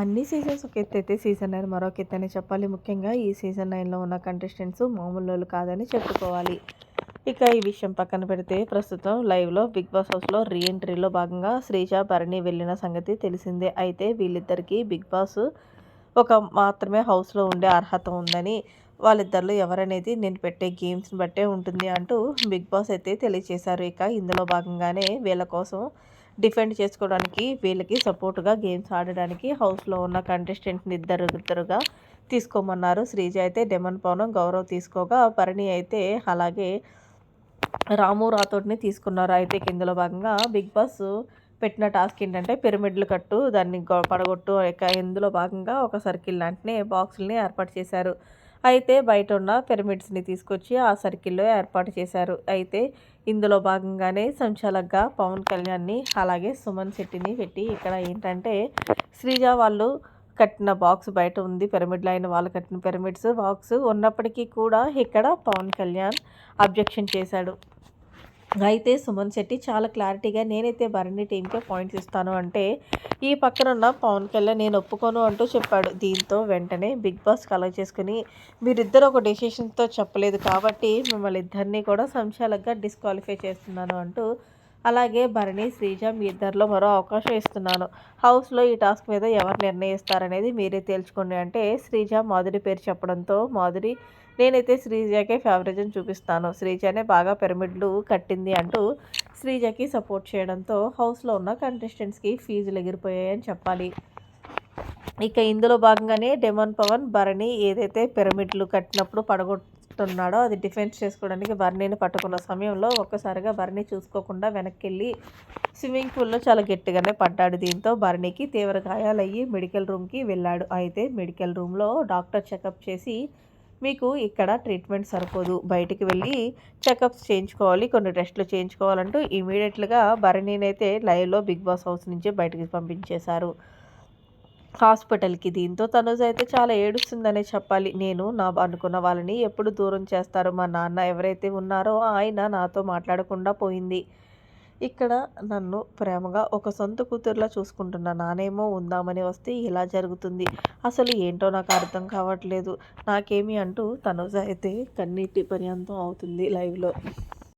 అన్ని సీజన్స్ ఒక ఎత్తు అయితే సీజన్ నైన్ మరొక ఎత్తు అని చెప్పాలి. ముఖ్యంగా ఈ సీజన్ నైన్లో ఉన్న కంటెస్టెంట్స్ మామూలు కాదని చెప్పుకోవాలి. ఇక ఈ విషయం పక్కన పెడితే ప్రస్తుతం లైవ్లో బిగ్ బాస్ హౌస్లో రీఎంట్రీలో భాగంగా శ్రీజ భరణి వెళ్ళిన సంగతి తెలిసిందే. అయితే వీళ్ళిద్దరికీ బిగ్ బాస్ ఒక మాత్రమే హౌస్లో ఉండే అర్హత ఉందని వాళ్ళిద్దరిలో ఎవరనేది నేను పెట్టే గేమ్స్ని బట్టే ఉంటుంది అంటూ బిగ్ బాస్ అయితే తెలియజేశారు ఇక ఇందులో భాగంగానే వీళ్ళ కోసం డిఫెండ్ చేసుకోవడానికి వీళ్ళకి సపోర్ట్గా గేమ్స్ ఆడడానికి హౌస్లో ఉన్న కంటెస్టెంట్ని ఇద్దరు ఇద్దరుగా తీసుకోమన్నారు. శ్రీజ అయితే డెమన్ పవనం గౌరవ్ తీసుకోగా. పరిణి అయితే అలాగే రాము రాథోడ్ని తీసుకున్నారు. అయితే ఇందులో భాగంగా బిగ్ బాస్ పెట్టిన టాస్క్ ఏంటంటే పిరమిడ్లు కట్టు దాన్ని పడగొట్టు. ఇందులో భాగంగా ఒక సర్కిల్ లాంటినే బాక్సుల్ని ఏర్పాటు చేశారు. అయితే బయట ఉన్న పిరమిడ్స్ని తీసుకొచ్చి ఆ సర్కిల్లో ఏర్పాటు చేశారు. అయితే ఇందులో భాగంగానే సంచాలక్గా పవన్ కళ్యాణ్ని అలాగే సుమన్ శెట్టిని పెట్టి ఇక్కడ ఏంటంటే శ్రీజ వాళ్ళు కట్టిన బాక్స్ బయట ఉంది పిరమిడ్ లైన్ వాళ్ళు కట్టిన పిరమిడ్స్ బాక్స్ ఉన్నప్పటికీ కూడా ఇక్కడ పవన్ కళ్యాణ్ అబ్జెక్షన్ చేశాడు. అయితే సుమన్ శెట్టి చాలా క్లారిటీగా నేనైతే భరణి టీంకే పాయింట్స్ ఇస్తాను అంటే ఈ పక్కన ఉన్న పవన్ కళ్యాణ్ నేను ఒప్పుకోను అంటూ చెప్పాడు. దీంతో వెంటనే బిగ్ బాస్ కలెక్ట్ చేసుకుని మీరిద్దరు ఒక డెసిషన్తో చెప్పలేదు కాబట్టి మిమ్మల్ని ఇద్దరినీ కూడా సంశాలకుగా డిస్క్వాలిఫై చేస్తున్నాను అంటూ అలాగే భరణి శ్రీజ మీ ఇద్దరిలో మరో అవకాశం ఇస్తున్నాను. హౌస్లో ఈ టాస్క్ మీద ఎవరు నిర్ణయిస్తారనేది మీరే తేల్చుకోండి అంటే శ్రీజ మాధురి పేరు చెప్పడంతో మాధురి నేనైతే శ్రీజకే ఫేవరేజం చూపిస్తాను. శ్రీజనే బాగా పిరమిడ్లు కట్టింది అంటూ శ్రీజకి సపోర్ట్ చేయడంతో హౌస్లో ఉన్న కంటెస్టెంట్స్కి ఫీజులు ఎగిరిపోయాయని చెప్పాలి. ఇక ఇందులో భాగంగానే డెమన్ పవన్ భరణి ఏదైతే పిరమిడ్లు కట్టినప్పుడు ఉన్నాడో అది డిఫెన్స్ చేసుకోవడానికి బర్నీని పట్టుకున్న సమయంలో ఒక్కసారిగా భరణి చూసుకోకుండా వెనక్కి వెళ్ళి స్విమ్మింగ్ పూల్లో చాలా గట్టిగానే పడ్డాడు. దీంతో భరణికి తీవ్ర గాయాలయ్యి మెడికల్ రూమ్కి వెళ్ళాడు. అయితే మెడికల్ రూమ్లో డాక్టర్ చెకప్ చేసి మీకు ఇక్కడ ట్రీట్మెంట్ సరిపోదు. బయటికి వెళ్ళి చెకప్స్ చేయించుకోవాలి కొన్ని టెస్టులు చేయించుకోవాలంటూ ఇమీడియట్లుగా భరణినైతే లైవ్లో బిగ్ బాస్ హౌస్ నుంచి బయటికి పంపించేశారు. హాస్పిటల్కి. దీంతో తనుజ అయితే చాలా ఏడుస్తుందనే చెప్పాలి. నేను నా అనుకున్న వాళ్ళని ఎప్పుడు దూరం చేస్తారు మా నాన్న ఎవరైతే ఉన్నారో ఆయన నాతో మాట్లాడకుండా పోయింది. ఇక్కడ నన్ను ప్రేమగా ఒక సొంత కూతురులా చూసుకుంటున్న నానేమో ఉందామని వస్తే ఇలా జరుగుతుంది. అసలు ఏంటో నాకు అర్థం కావట్లేదు. నాకేమి అంటూ తనుజ అయితే కన్నీటి పర్యంతం అవుతుంది లైవ్లో.